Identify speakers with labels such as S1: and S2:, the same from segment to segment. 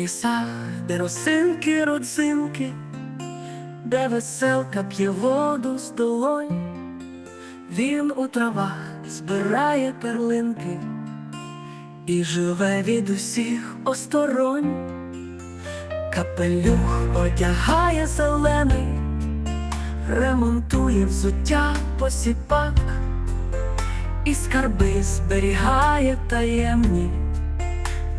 S1: лісах, де росинки, родзинки, де веселка п'є воду з долонь, він у травах збирає перлинки і живе від усіх осторонь, капелюх одягає зелений, ремонтує взуття посіпак, і скарби зберігає таємні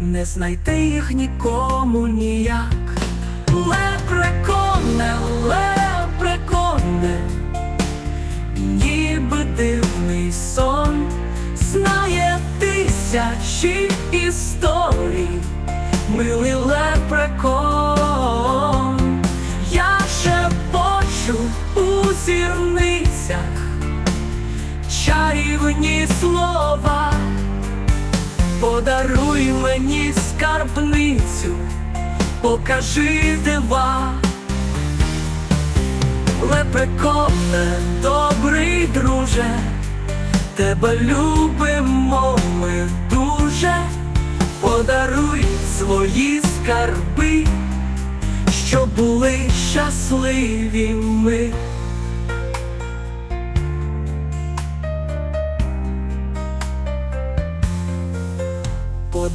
S1: не знайти їх нікому ніяк. Лепреконе, лепреконе, ніби дивний сон, знає тисячі історій, милий лепрекон, я шепочу у зірницях чарівні слова. Подаруй мені скарбницю, покажи дива, лепреконе, добрий друже, тебе любимо ми дуже, подаруй свої скарби, щоб були щасливі ми.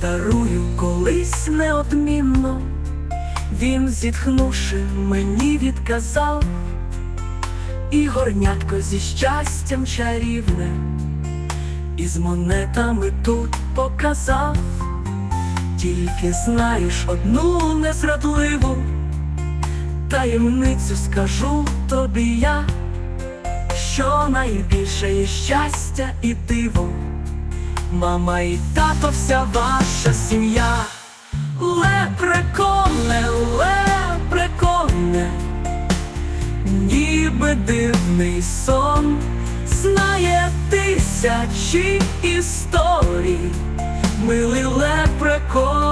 S1: Подарую колись неодмінно, він, зітхнувши, мені відказав, і горнятко зі щастям чарівне, і з монетами тут показав, тільки знаєш одну незрадливу таємницю скажу тобі я, що найбільше є щастя і диво. Мама і тато, вся ваша сім'я, лепреконе, лепреконе, ніби дивний сон, знає тисячі історій, милий лепрекон,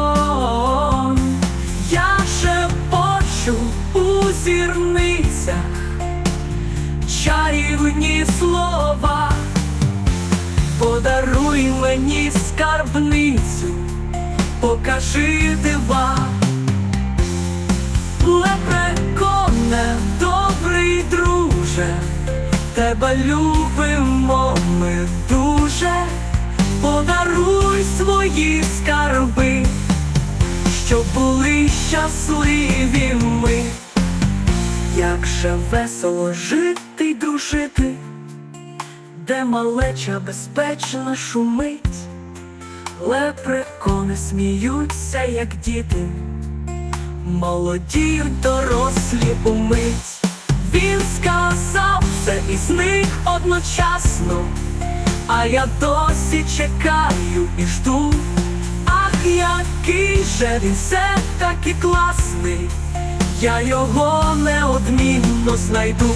S1: я шепочу у зірницях чарівні слова. Подаруй мені скарбницю, покажи дива, лепреконе, добрий друже, тебе любимо ми дуже, подаруй свої скарби, щоб були щасливі ми, як же весело жити й дружити де малеча безпечно шумить, лепрекони сміються, як діти, молодіють дорослі умить. Він сказав це із них одночасно, а я досі чекаю і жду. Ах, який же він все таки класний, я його неодмінно знайду.